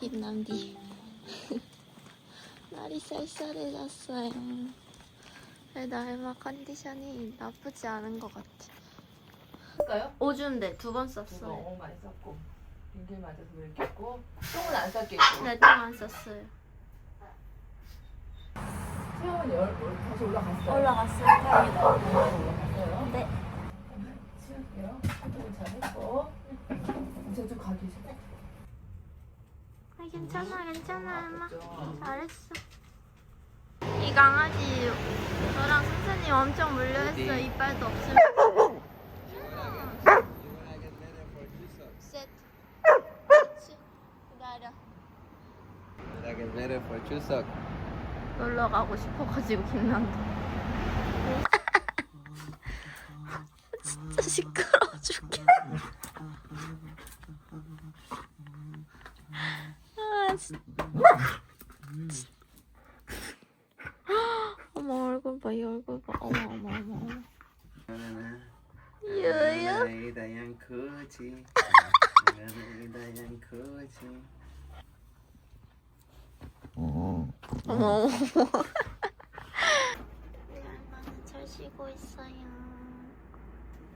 김남디. 날이 쌀쌀해졌어요. 그래도 얼마 컨디션이 나쁘지 않은 것 같아. 할까요? 오줌데 두번 그거 썼어요. 어, 많이 썼고 빙길 맞아서 물 꼈고 똥은 안 쌌겠고 네, 좀안 썼어요. 체온이 열, 올- 다시 올라갔어요 올라갔어요. 다행이다. 올라갔어요 네. 치울게요 잘했고 이제 좀 가기 아, 괜찮아, 괜찮아, 엄마. 좀 잘했어. 이 강아지 저랑 선생님 엄청 물려했어. 이빨도 없으면. 셋. 그치. 기다려. Like it's better for Chuseok. 놀러 가고 싶어가지고 김난도. 진짜 시끄러워 죽겠네. 아, 진짜. 어머 얼굴 봐, 이 얼굴 봐. 어머 어머 어머 어머. 유유. Này yang kuchi. Này yang kuchi. 어머 어머. 얼마나 잘 쉬고 있어요.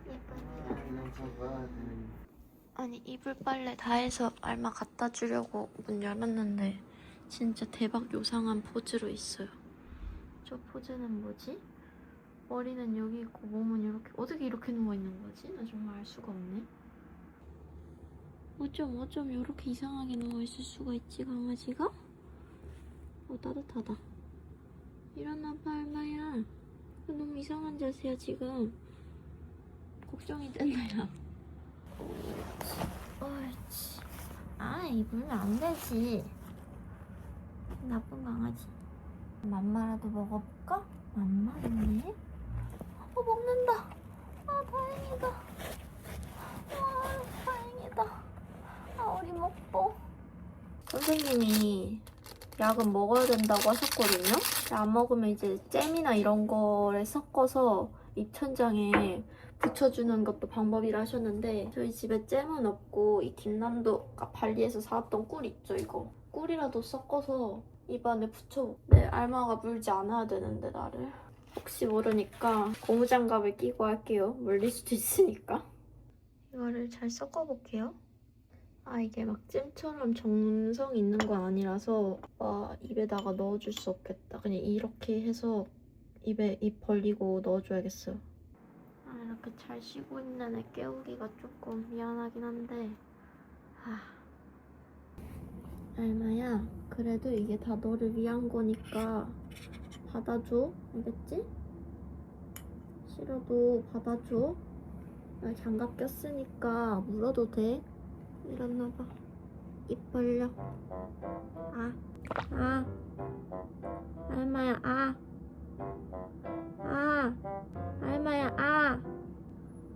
예쁜이가. 아니 이불 해서 알마 갖다 주려고 문 열었는데 진짜 대박 요상한 포즈로 있어요. 저 포즈는 뭐지? 머리는 여기 있고 몸은 이렇게 어떻게 이렇게 누워 있는 거지? 나 정말 알 수가 없네. 어쩜 어쩜 이렇게 이상하게 누워 있을 수가 있지 강아지가? 어 따뜻하다. 일어나봐. 이거 너무 이상한 자세야 지금. 걱정이 된다 야. 옳지. 아, 입으면 안 되지. 나쁜 강아지. 맘마라도 먹어볼까? 맘마 있네. 어, 먹는다. 아, 다행이다. 아, 다행이다. 아, 우리 먹보. 선생님이 약은 먹어야 된다고 하셨거든요. 안 먹으면 이제 잼이나 이런 거를 섞어서 입천장에 붙여주는 것도 방법이라 하셨는데 저희 집에 잼은 없고 이 김남도 아까 발리에서 사왔던 꿀 있죠 이거. 꿀이라도 섞어서 입안에 붙여. 네 알마가 물지 않아야 되는데 나를. 혹시 모르니까 고무장갑을 끼고 할게요. 물릴 수도 있으니까. 이거를 잘 섞어볼게요. 아 이게 막 잼처럼 정성 있는 건 아니라서 와 입에다가 넣어줄 수 없겠다. 그냥 이렇게 해서 입에 입 벌리고 넣어줘야겠어요. 아, 이렇게 잘 쉬고 있는 애 깨우기가 조금 미안하긴 한데 아. 알마야 그래도 이게 다 너를 위한 거니까 받아줘 알겠지? 싫어도 받아줘 나 장갑 꼈으니까 물어도 돼 일어나봐 입 벌려 아 아. 알마야 아 아. 알마야 아!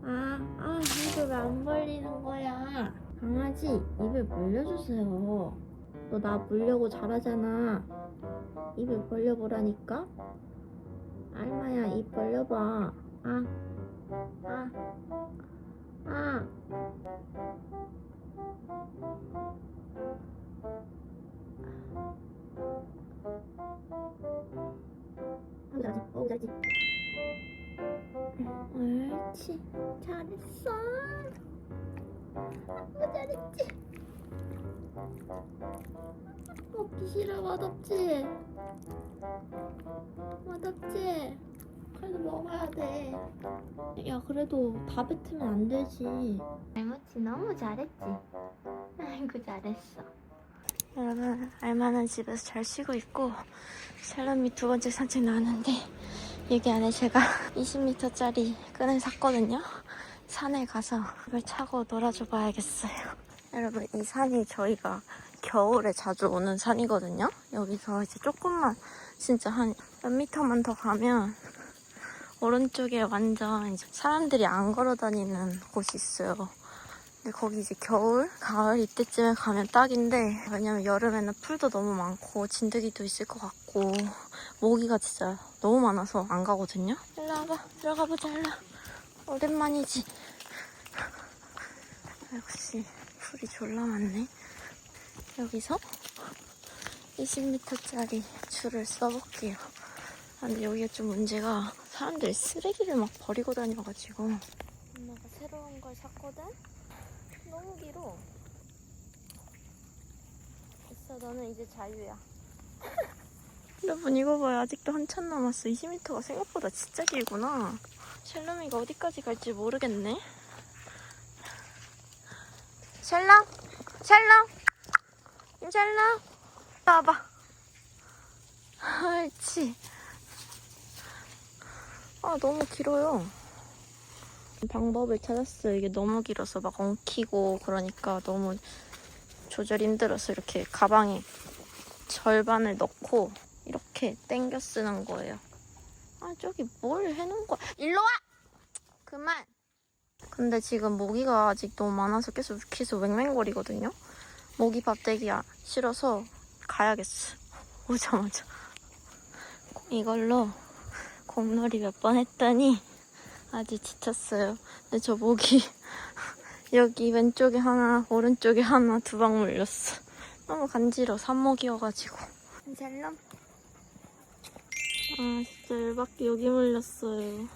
아, 아, 입을 왜안 벌리는 거야? 강아지, 입을 벌려주세요. 너 나 물려고 잘하잖아. 입을 벌려보라니까? 알마야, 입 벌려봐. 아, 아, 아. 어, 잘하지, 어, 잘하지. 옳지. 잘했어. 어, 잘했지. 먹기 싫어 맛없지? 맛없지? 그래도 먹어야 돼야 그래도 다 뱉으면 안 되지. 알모치 너무 잘했지. 아이고 잘했어. 여러분 알만한 집에서 잘 쉬고 있고 샬롬이 두 번째 산책 나왔는데 여기 안에 제가 20m짜리 끈을 샀거든요. 산에 가서 이걸 차고 놀아줘 봐야겠어요. 여러분 이 산이 저희가 겨울에 자주 오는 산이거든요. 여기서 이제 조금만 진짜 한 몇 미터만 더 가면 오른쪽에 완전 이제 사람들이 안 걸어 다니는 곳이 있어요. 근데 거기 이제 겨울, 가을 이때쯤에 가면 딱인데 왜냐면 여름에는 풀도 너무 많고 진드기도 있을 것 같고 모기가 진짜 너무 많아서 안 가거든요. 일로 와봐, 들어가 보자, 일로. 와. 오랜만이지. 역시 풀이 졸라 많네. 여기서 20m짜리 줄을 써볼게요. 아, 근데 여기가 좀 문제가 사람들이 쓰레기를 막 버리고 다녀가지고 엄마가 새로운 걸 샀거든? 길어. 됐어, 너는 이제 자유야. 여러분 이거 봐요. 아직도 한참 남았어. 20m가 생각보다 진짜 길구나. 샬롬이가 어디까지 갈지 모르겠네. 샬롬? 샬롬? 샬롬? 와봐. 옳지. 아, 너무 길어요. 방법을 찾았어요. 이게 너무 길어서 막 엉키고 그러니까 너무 조절이 힘들어서 이렇게 가방에 절반을 넣고 이렇게 당겨 쓰는 거예요. 아, 저기 뭘 해놓은 거야? 일로 와! 그만! 근데 지금 모기가 아직 너무 많아서 계속 계속 맹맹거리거든요. 모기 밥 되기 아- 싫어서 가야겠어. 오자마자. 이걸로 공놀이 몇 번 했더니 아주 지쳤어요. 근데 저 모기 여기 왼쪽에 하나, 오른쪽에 하나 두 방 물렸어. 너무 간지러워. 산모기여가지고. 젤럼? 아 진짜 열받게 여기 물렸어요.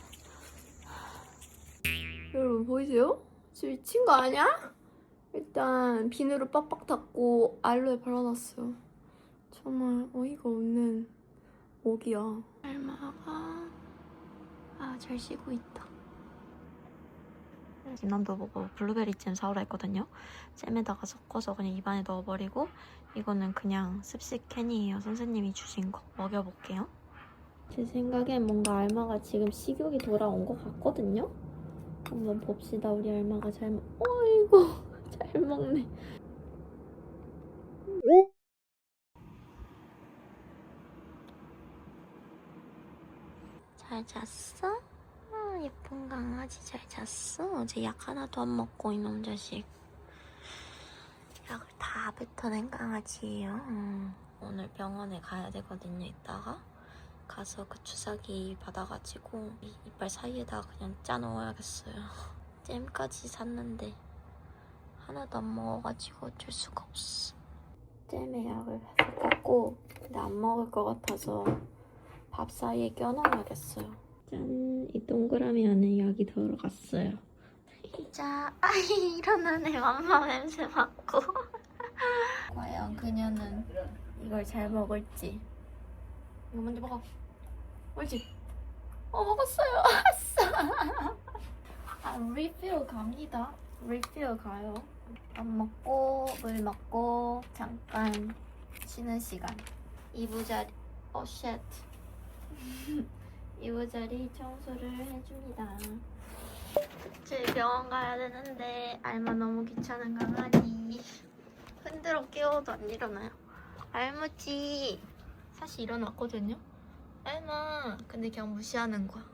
여러분 보이세요? 지금 미친 거 아니야? 일단 비누로 빡빡 닦고 알로에 발라놨어요. 정말 어이가 없는 모기야. 알마가 아 잘 쉬고 있다. 김남도 보고 블루베리 잼 사오라 했거든요. 잼에다가 섞어서 그냥 입안에 넣어버리고 이거는 그냥 습식 캔이에요. 선생님이 주신 거 먹여볼게요. 제 생각엔 뭔가 알마가 지금 식욕이 돌아온 것 같거든요. 한번 봅시다. 우리 알마가 잘 먹... 어이구 잘 먹네. 잘 잤어? 아, 예쁜 강아지 잘 잤어? 어제 약 하나도 안 먹고 이놈 자식. 약을 다 뱉어낸 강아지예요. 음, 오늘 병원에 가야 되거든요. 이따가 가서 그 주사기 받아가지고 이 이빨 사이에다 그냥 짜놓아야겠어요. 잼까지 샀는데 하나도 안 먹어가지고 어쩔 수가 없어. 잼에 약을 섞었고 근데 안 먹을 것 같아서 밥 사이에 껴넣어야겠어요. 짠! 이 동그라미 안에 약이 들어갔어요. 자, 아이 일어나네 맘마 냄새 맡고. 과연 그녀는 이걸 잘 먹을지. 이거 먼저 먹어. 옳지? 어 먹었어요. 아싸. 아 리필 갑니다. 리필 가요. 밥 먹고 물 먹고 잠깐 쉬는 시간. 이부자리. 어 쉣. 이부자리 청소를 해줍니다. 저희 병원 가야 되는데 알마 너무 귀찮은 강아지. 흔들어 깨워도 안 일어나요. 알무지 사실 일어났거든요. 알마 근데 그냥 무시하는 거야.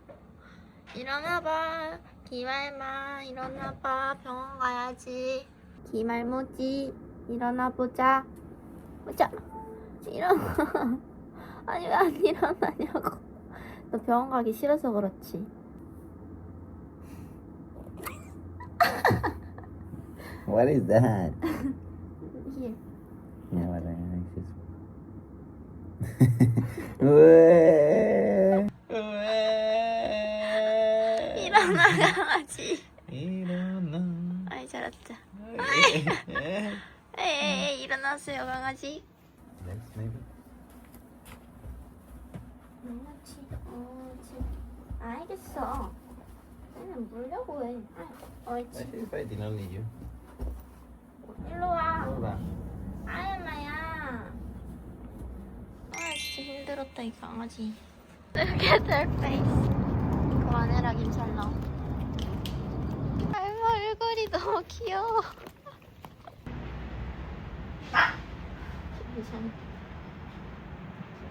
일어나봐 김알마 일어나봐 병원 가야지. 김알무지 일어나 보자. 보자. 일어나. 아니 왜 안 일어나냐고. 너 병원 가기 싫어서 그렇지. What is that? Here. Yeah, what is this? 일어나 강아지. 일어나. 아이 잘했다. 에이 일어나세요 강아지. Next, maybe. 알겠어. 얘는 물려고 해. 아, I 옳지. if I didn't leave you. 일로 와. Hold on. 아야마야. 아 진짜 힘들었다 이 강아지. Look at their face. 그만해라 김살롱. 알마 얼굴이 너무 귀여워. 괜찮아.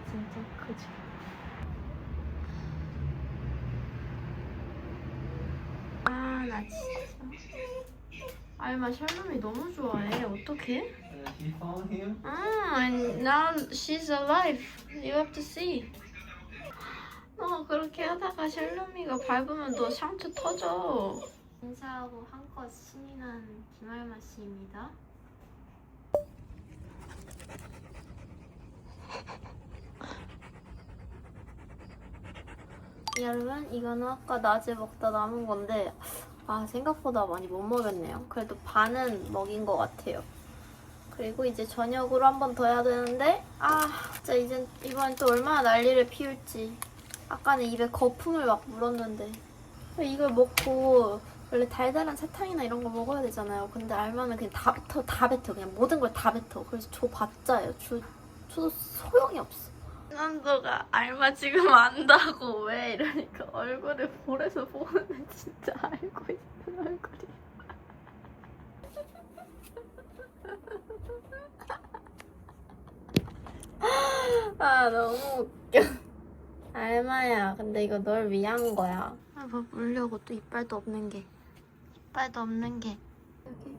진짜 크죠. 아, 나 진짜. 알마 샬롬이 너무 좋아해. 어떡해? She found him. 아, and now she's alive. You have to see. 너 그렇게 하다가 샬롬이가 밟으면 너 상처 터져. 인사하고 한껏 신이 난 김알마 씨입니다. 여러분, 이거는 아까 낮에 먹다 남은 건데 아 생각보다 많이 못 먹였네요. 그래도 반은 먹인 것 같아요. 그리고 이제 저녁으로 한 번 더 해야 되는데 아 진짜 이젠 이번 또 얼마나 난리를 피울지. 아까는 입에 거품을 막 물었는데. 이걸 먹고 원래 달달한 사탕이나 이런 거 먹어야 되잖아요. 근데 알마는 그냥 다 뱉어 다 뱉어. 그냥 모든 걸 다 뱉어. 그래서 줘봤자예요. 줘, 줘도 소용이 없어 난도가 알마 지금 안다고 왜 이러니까 얼굴을 볼에서 보면 진짜 알고 있는 얼굴이. 아 너무 웃겨. 알마야 근데 이거 널 위한 거야. 아뭐 물려고 또 이빨도 없는 게. 이빨도 없는 게. 여기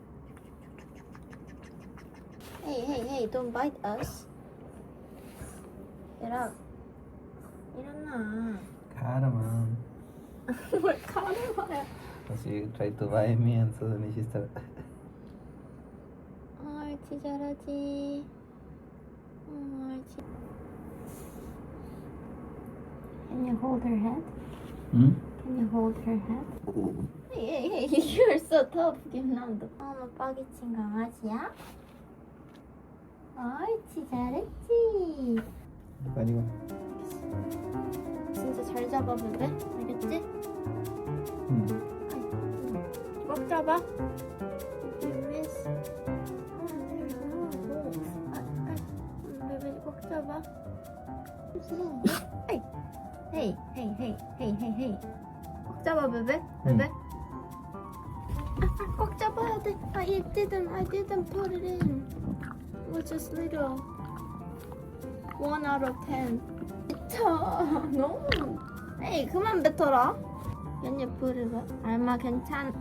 Hey hey hey don't bite us 얘라 일어나 Carmen. 뭘 카르마야 She tried to buy me and suddenly she started. 옳지 잘하지 옳지 Can you hold her head? Hmm? Can you hold her head? You're so tough, 김남도. 어머, 빠기친 강아지야? 옳지, 잘했지. One. 진짜 잘 잡아볼래? 알겠지? Hmm. 꽉 잡아. 어. 아, 아, 음, 꽉 잡아. 헤이, 헤이, 헤이, 헤이, 헤이, 헤이, 헤이. 꽉 잡아, 베베, 베베. 아, 아, 꽉 잡아야 돼. 아, I didn't, I didn't put it in. It was just little. One out of ten. 뱉어. 너무. 에이, 그만 뱉어라. 연예 부르가 알마 괜찮.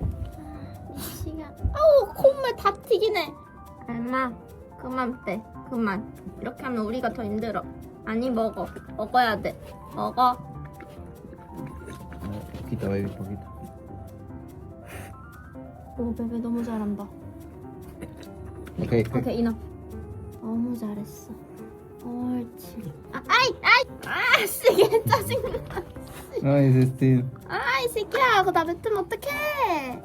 아, 시간. 아우 콧물 다 튀기네. 알마 그만 빼. 그만. 이렇게 하면 우리가 더 힘들어. 아니 먹어. 먹어야 돼. 먹어. Poquito, baby, poquito. 오 베베 너무 잘한다. Okay. 오케이 이너. 너무 잘했어. 옳지. 아 아이 아이 아씨 얘 짜증나. It's still. 아이 새끼야 그거 나 뱉으면 어떡해?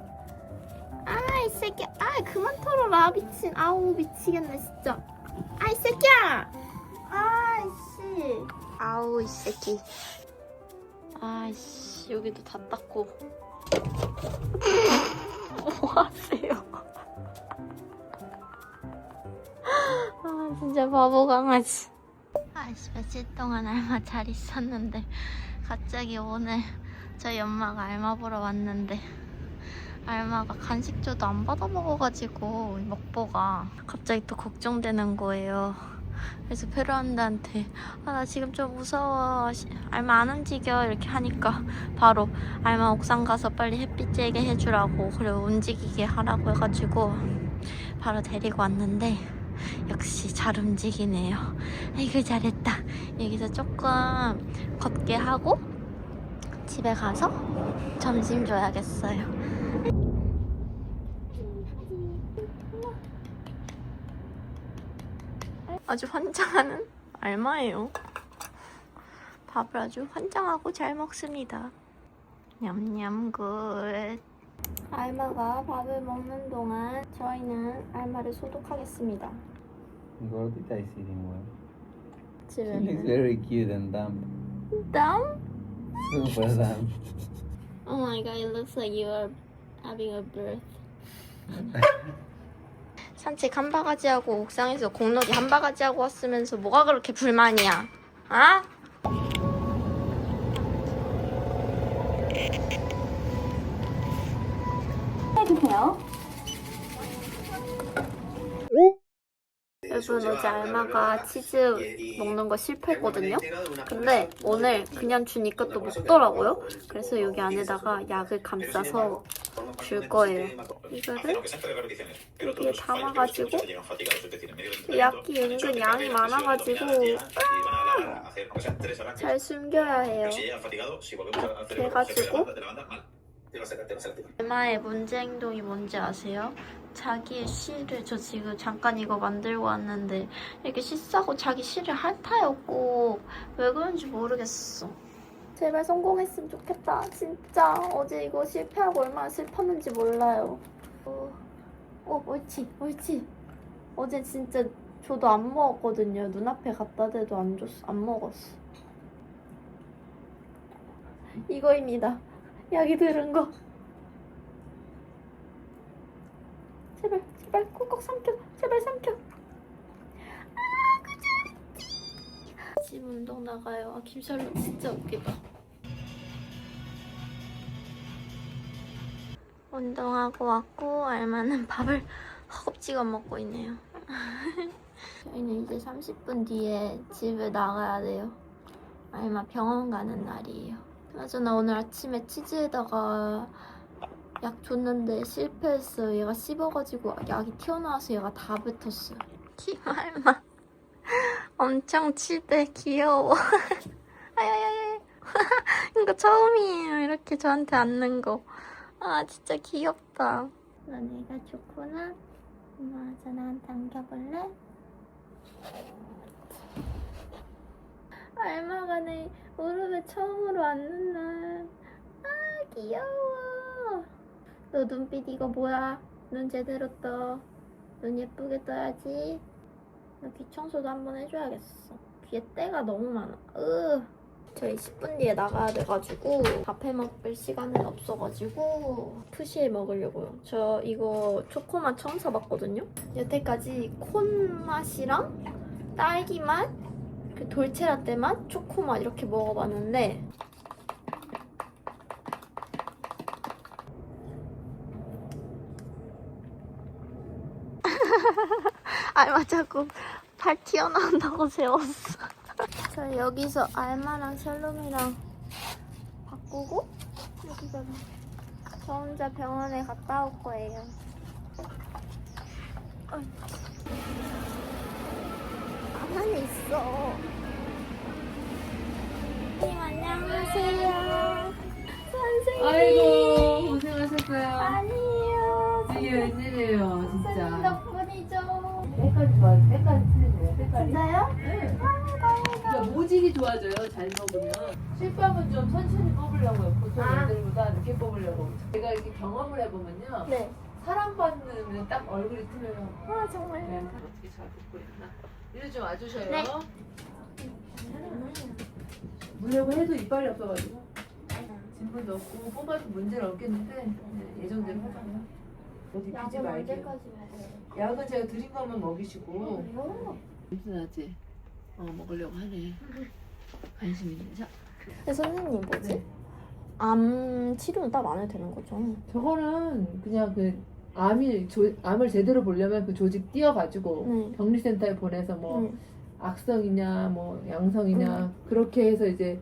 아이 새끼야 아이 그만 털어라 미친. 아우 미치겠네 진짜. 아이 새끼야. 아이씨. 아우 이 새끼. 아이씨 여기도 다 닦고. 뭐 하세요 아 진짜 바보 강아지. 아이씨 며칠 동안 알마 잘 있었는데 갑자기 오늘 저희 엄마가 알마 보러 왔는데 알마가 간식줘도 안 받아 먹어가지고 먹보가 갑자기 또 걱정되는 거예요. 그래서 페루안드한테 아 나 지금 좀 무서워. 시- 알마 안 움직여. 이렇게 하니까 바로 알마 옥상 가서 빨리 햇빛 쬐게 해주라고 그리고 움직이게 하라고 해가지고 바로 데리고 왔는데 역시 잘 움직이네요. 아이고 잘했다. 여기서 조금 걷게 하고 집에 가서 점심 줘야겠어요. 아주 환장하는 알마예요. 밥을 아주 환장하고 잘 먹습니다. 냠냠 굿. 알마가 밥을 먹는 동안 저희는 알마를 소독하겠습니다. Gordita is eating well. She looks very cute and dumb. dumb. Super dumb. Oh my god, it looks like you are having a birth. 산책 한 바가지 하고 옥상에서 공놀이 한 바가지 하고 왔으면서 뭐가 그렇게 불만이야? 아? 해 여러분 어제 알마가 치즈 먹는 거 실패했거든요. 근데 오늘 그냥 주니까 또 먹더라고요. 그래서 여기 안에다가 약을 감싸서 줄 거예요. 이거를 여기에 담아가지고 약이 은근 양이 많아가지고 잘 숨겨야 해요. 해가지고 얼마의 문제 행동이 뭔지 아세요? 자기의 씨를 저 지금 잠깐 이거 만들고 왔는데 이렇게 씨 싸고 자기 씨를 핥아였고 왜 그런지 모르겠어. 제발 성공했으면 좋겠다. 진짜 어제 이거 실패하고 얼마나 슬펐는지 몰라요. 어, 어 옳지, 옳지. 어제 진짜 저도 안 먹었거든요. 눈앞에 갖다 대도 안 줬어, 안 먹었어. 이거입니다. 약이 들은 거. 제발, 제발 꼭꼭 삼켜. 제발 삼켜. 아, 그저 집 운동 나가요. 아, 김샬롯 진짜 웃기다. 운동하고 왔고 알마는 밥을 허겁지겁 먹고 있네요. 저희는 이제 30분 뒤에 집을 나가야 돼요. 알마 병원 가는 날이에요. 그나저나 오늘 아침에 치즈에다가 약 줬는데 실패했어요. 얘가 씹어가지고 약이 튀어나와서 얘가 다 뱉었어요. 김알마 엄청 치대 귀여워. 아야야야. 이거 처음이에요. 이렇게 저한테 앉는 거. 아 진짜 귀엽다. 너네가 좋구나. 엄마 저 나한테 안겨볼래? 알마가 내 무릎에 처음으로 앉는 날. 아 귀여워. 너 눈빛 이거 뭐야? 눈 제대로 떠. 눈 예쁘게 떠야지. 너귀 청소도 한번 해줘야겠어. 귀에 때가 너무 많아. 으. 저희 10분 뒤에 나가야 돼가지고 밥해 먹을 시간은 없어가지고 푸시에 먹으려고요. 저 이거 초코맛 처음 사봤거든요. 여태까지 콘 맛이랑 딸기 맛, 그 돌체라떼 맛, 초코 맛 이렇게 먹어봤는데 알마 자꾸 발 튀어나온다고 세웠어. 저 여기서 알마랑 샬롬이랑 바꾸고 여기서 저 혼자 병원에 갔다 올 거예요. 어이. 가만히 있어. 선생님 안녕하세요. 선생님. 아이고 고생하셨어요. 아니에요. 이게 웬일이에요 선생님 진짜. 덕분이죠. 색깔 좋아. 색깔 틀리네요. 색깔이. 진짜요? 네. 아 다행이다. 그러니까 모질이 좋아져요. 잘 먹으면. 실밥은 좀 천천히 뽑으려고요. 보통 아. 애들보다 늦게 뽑으려고. 제가 이렇게 경험을 해보면요. 네. 사랑받는 딱 얼굴이 틀려요. 아 정말. 네. 어떻게 잘 뽑고 있나. 이리 좀 와주셔요. 네. 물려고 해도 이빨이 없어가지고. 진분도 없고 뽑아도 문제는 없겠는데 네, 예정대로 하잖아요. 어디 피지 말게요. 언제까지 먹어요? 약은 제가 드린 것만 먹이시고 그래요? 냄새나지? 어 먹으려고 하네 관심 있는 자 근데 선생님 뭐지? 네. 암 치료는 따로 안 해도 되는 거죠? 저거는 그냥 그 암이 조, 암을 제대로 보려면 그 조직 띄어가지고 네. 격리센터에 보내서 뭐 응. 악성이냐 뭐 양성이냐 그렇게 해서 이제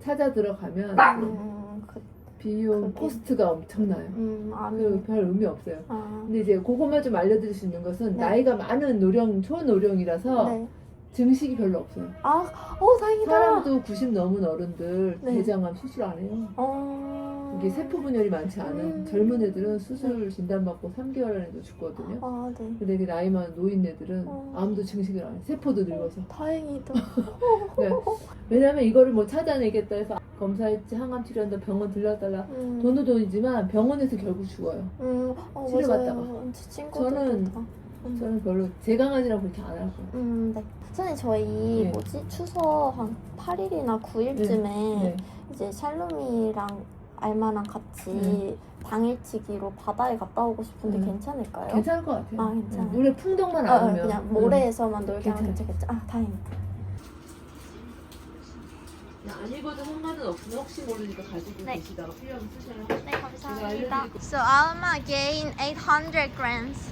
찾아 들어가면 음, 그, 비용 그게- 코스트가 엄청나요. 음, 암. 그별 의미 없어요. 아, 근데 이제 그것만 좀 알려드릴 수 있는 것은 네. 나이가 많은 노령 초노령이라서 네. 증식이 별로 없어요. 아, 어, 다행이다. 사람도 90 넘은 어른들 네. 대장암 수술 안 해요. 어. 이게 세포 분열이 많지 않은 음. 젊은 애들은 수술 진단받고 3개월 안에도 죽거든요. 아, 네. 근데 그 나이 많은 노인 애들은 어. 암도 증식을 안 해. 세포도 늙어서. 다행이다. 왜냐면 이거를 뭐 찾아내겠다 해서 검사했지 항암 치료한다 병원 들려달라 음. 돈도 돈이지만 병원에서 결국 죽어요. 음, 어, 치료받다가. 맞아요. 제 친구도 저는- 다. 음. 저는 별로 제 강아지랑 그렇게 안 할 거예요. 음, 네. 선생님, 저희 네. 뭐지? 추석 한 8일이나 9일쯤에 네. 이제 샬롬이랑 알마랑 같이 네. 당일치기로 바다에 갔다 오고 싶은데 음. 괜찮을까요? 괜찮을 것 같아요. 아, 괜찮아 요. 물에 풍덩만 아, 안 아, 오면 그냥 음. 모래에서만 놀게 하면. 괜찮겠죠? 아, 다행이다. 안 입어도 상관은 없으면 혹시 모르니까 가지고 네. 계시다가 필요하면 쓰셔요. 네, 감사합니다. So Alma gained 800 grams.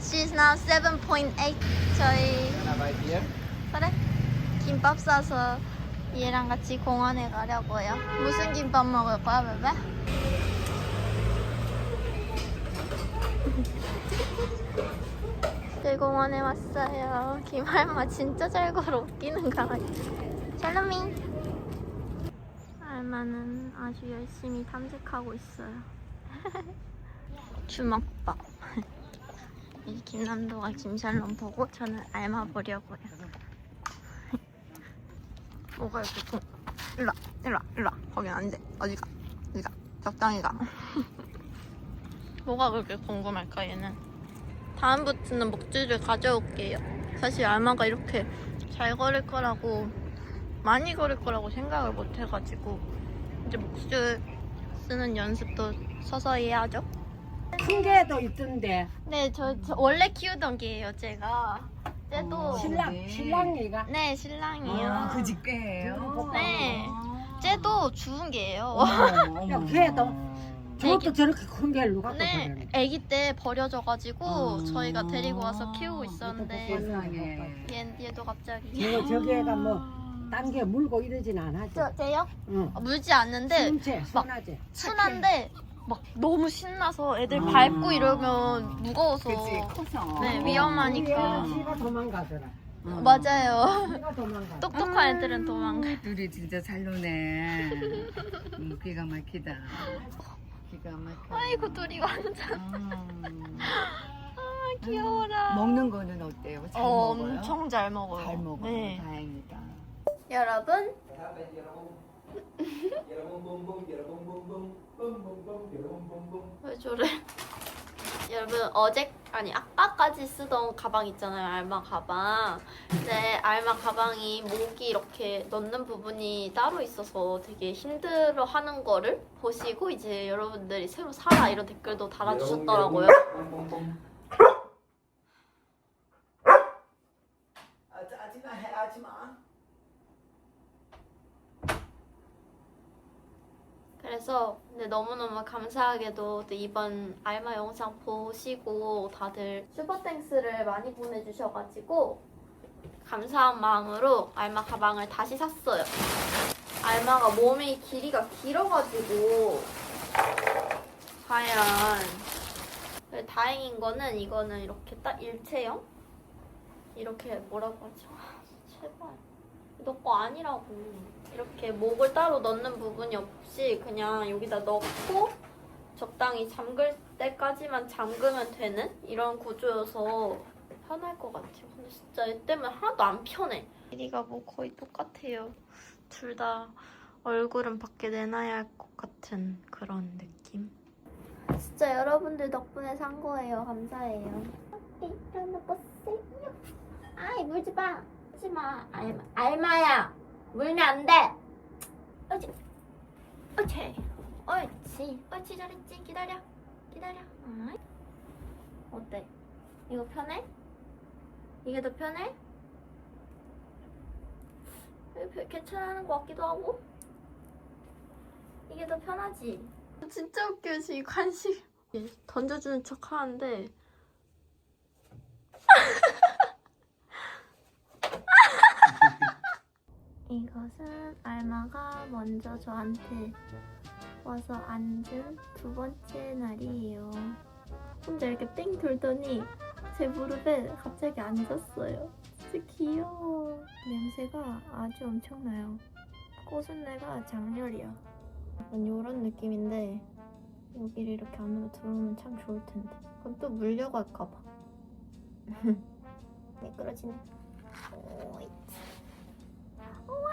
She's now 7.8. 저희? 그래? 김밥 싸서 얘랑 같이 공원에 가려고요. 무슨 김밥 먹을 거야, 베베? 저희 공원에 왔어요. 김할마 진짜 잘 걸어 웃기는 강아지. 샬롬이. 할마는 아주 열심히 탐색하고 있어요. 주먹밥. 이 김남도가 김샬롬 보고 저는 알마 보려고요. 뭐가 이렇게 통 일로 와, 일로 와, 일로 와. 거긴 안 돼. 어디 가? 어디 가? 적당히 가. 뭐가 그렇게 궁금할까 얘는? 다음부터는 목줄을 가져올게요. 사실 알마가 이렇게 잘 걸을 거라고 많이 걸을 거라고 생각을 못 해가지고 이제 목줄 쓰는 연습도 서서히 해야죠. 큰 개도 있던데 네, 저, 저 원래 키우던 개예요, 제가. 쟤도 신랑 신랑이가 네 신랑이에요. 그 집게예요. 네, 쟤도 죽은 개예요. 야, 걔도 저것도 저렇게 큰 개를 누가 또 네, 버렸네. 아기 때 버려져가지고 어. 저희가 데리고 와서 키우고 있었는데 세상에. 얘, 얘도 갑자기 저거 저기가 뭐 딴 게 물고 이러진 않아지. 저, 쟤요? 응. 어, 물지 않는데 순채 막- 순하지. 순한데 막 너무 신나서 애들 밟고 이러면 무거워서 그치 커서. 네, 위험하니까. 씨가 도망가더라. 어. 맞아요. 도망가. 똑똑한 애들은 도망가. 둘이 진짜 잘 노네. 음, 기가 막히다. 기가 막혀. 아이고 둘이 완전 음. 아, 귀여워라. 먹는 거는 어때요? 잘 어, 먹어요? 엄청 잘 먹어요. 잘 먹어요. 네. 다행이다. 여러분 왜 저래? 여러분 어제 아니 아까까지 쓰던 가방 있잖아요 알마 가방. 근데 알마 가방이 목이 이렇게 넣는 부분이 따로 있어서 되게 힘들어 하는 거를 보시고 이제 여러분들이 새로 사라 이런 댓글도 달아주셨더라고요 하지마 해 하지마. 그래서 근데 너무너무 감사하게도 또 이번 알마 영상 보시고 다들 슈퍼땡스를 많이 보내주셔가지고 감사한 마음으로 알마 가방을 다시 샀어요. 알마가 몸의 길이가 길어가지고 과연 다행인 거는 이거는 이렇게 딱 일체형 이렇게 뭐라고 하죠? 아, 제발 너 거 아니라고 이렇게 목을 따로 넣는 부분이 없이 그냥 여기다 넣고 적당히 잠글 때까지만 잠그면 되는 이런 구조여서 편할 것 같아요. 근데 진짜 얘 때문에 하나도 안 편해. 길이가 뭐 거의 똑같아요. 둘 다 얼굴은 밖에 내놔야 할 것 같은 그런 느낌. 진짜 여러분들 덕분에 산 거예요. 감사해요. 일어나 보세요. 아이 물지 마. 물지 마. 알마, 알마야. 물면 안 돼. 옳지. 옳지. 옳지. 옳지 잘했지. 기다려. 기다려. 어때? 이거 편해? 이게 더 편해? 괜찮은 것 같기도 하고. 이게 더 편하지? 진짜 웃겨요. 지금 간식. 던져주는 척 하는데 이것은 알마가 먼저 저한테 와서 앉은 두 번째 날이에요. 혼자 이렇게 뺑 돌더니 제 무릎에 갑자기 앉았어요. 진짜 귀여워. 냄새가 아주 엄청나요. 꽃순내가 장렬이야. 약간 이런 느낌인데 여기를 이렇게 안으로 들어오면 참 좋을 텐데. 그럼 또 물려갈까봐. 미끄러지네. 오이. 우와.